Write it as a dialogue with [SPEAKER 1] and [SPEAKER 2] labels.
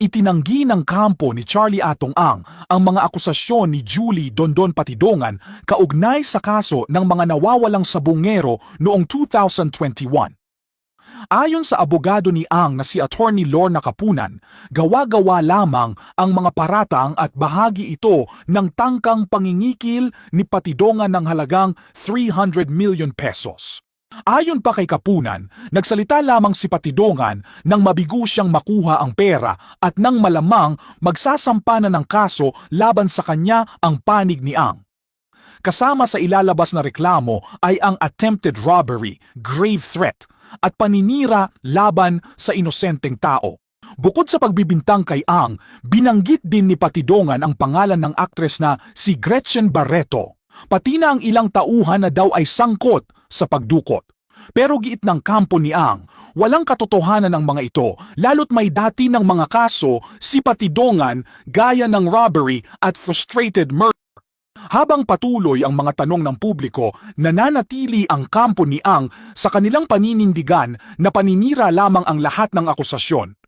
[SPEAKER 1] itinanggi ng kampo ni Charlie Atong Ang ang mga akusasyon ni Julie Dondon Patidongan kaugnay sa kaso ng mga nawawalang sabungero noong 2021. Ayon sa abogado ni Ang na si Attorney Lorna Kapunan, gawa-gawa lamang ang mga paratang at bahagi ito ng tangkang pangingikil ni Patidongan ng halagang 300 million pesos. Ayon pa kay Kapunan, nagsalita lamang si Patidongan nang mabigo siyang makuha ang pera at nang malamang magsasampa na ng kaso laban sa kanya ang panig ni Ang. Kasama sa ilalabas na reklamo ay ang attempted robbery, grave threat, at paninira laban sa inosenteng tao. Bukod sa pagbibintang kay Ang, binanggit din ni Patidongan ang pangalan ng aktres na si Gretchen Barreto, pati na ang ilang tauhan na daw ay sangkot sa pagdukot. Pero giit ng kampo ni Ang, walang katotohanan ng mga ito lalo't may dati ng mga kaso si Patidongan gaya ng robbery at frustrated murder. Habang patuloy ang mga tanong ng publiko, nananatili ang kampo ni Ang sa kanilang paninindigan na paninira lamang ang lahat ng akusasyon.